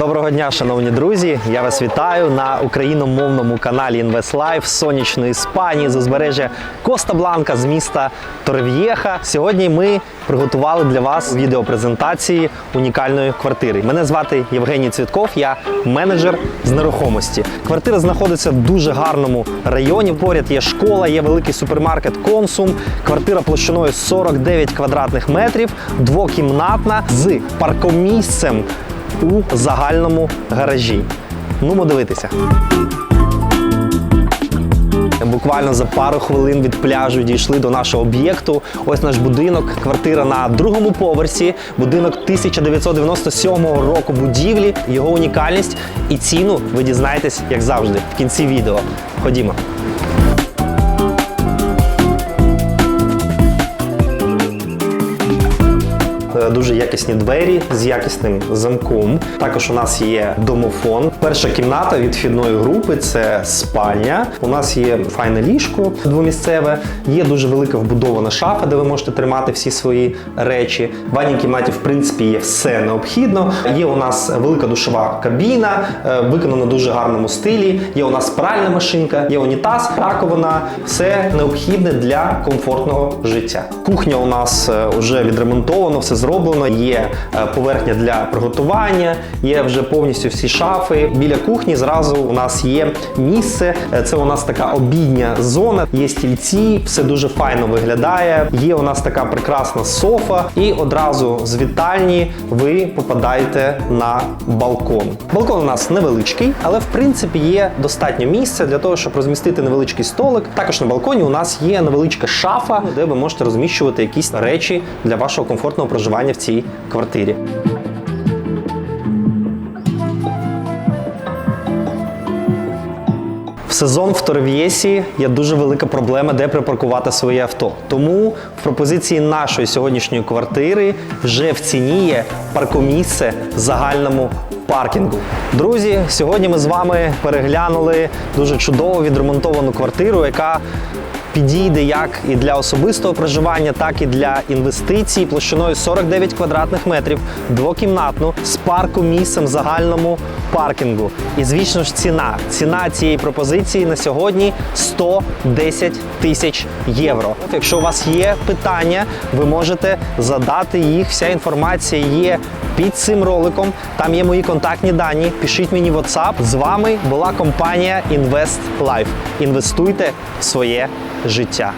Доброго дня, шановні друзі! Я вас вітаю на україномовному каналі Invest з сонячної Іспанії з узбережжя Коста Бланка з міста Торрев'єха. Сьогодні ми приготували для вас відеопрезентації унікальної квартири. Мене звати Євгеній Цвітков, я менеджер з нерухомості. Квартира знаходиться в дуже гарному районі. Поряд є школа, є великий супермаркет Консум. Квартира площиною 49 квадратних метрів, двокімнатна з паркомісцем у загальному гаражі. Ну, дивитися. Буквально за пару хвилин від пляжу дійшли до нашого об'єкту. Ось наш будинок, квартира на другому поверсі, будинок 1997 року будівлі, його унікальність і ціну ви дізнаєтесь, як завжди, в кінці відео. Ходімо. Дуже якісні двері з якісним замком. Також у нас є домофон. Перша кімната від вхідної групи це спальня. У нас є файне ліжко двомісцеве, є дуже велика вбудована шафа, де ви можете тримати всі свої речі. В ванній кімнаті, в принципі, є все необхідно. Є у нас велика душова кабіна, е, виконана в дуже гарному стилі. Є у нас пральна машинка, є унітаз, раковина, все необхідне для комфортного життя. Кухня у нас вже відремонтовано, все зроблено. Є е, поверхня для приготування, є вже повністю всі шафи. Біля кухні зразу у нас є місце. Е, Це у нас така обідня зона, є стільці, все дуже файно виглядає. Є у нас така прекрасна софа, і одразу з вітальні ви попадаєте на балкон. Балкон у нас невеличкий, але в принципі є достатньо місця для того, щоб розмістити невеличкий столик. Також на балконі у нас є невеличка шафа, де ви можете розміщувати якісь речі для вашого комфортного проживання в цій квартирі. В сезон в Торв'єсі є дуже велика проблема, де припаркувати своє авто. Тому в пропозиції нашої сьогоднішньої квартири вже в ціні є паркомісце в загальному паркінгу. Друзі, сьогодні ми з вами переглянули дуже чудово відремонтовану квартиру, яка підійде як і для особистого проживання, так і для інвестицій площиною 49 квадратних метрів, двокімнатну з паркомісцем в загальному паркінгу. І звісно ж ціна. Ціна цієї пропозиції на сьогодні 110 тисяч євро. Якщо у вас є питання, ви можете задати їх. Вся інформація є під цим роликом. Там є мої контактні дані. Пишіть мені в WhatsApp. З вами була компанія Invest Life. Інвестуйте в своє життя.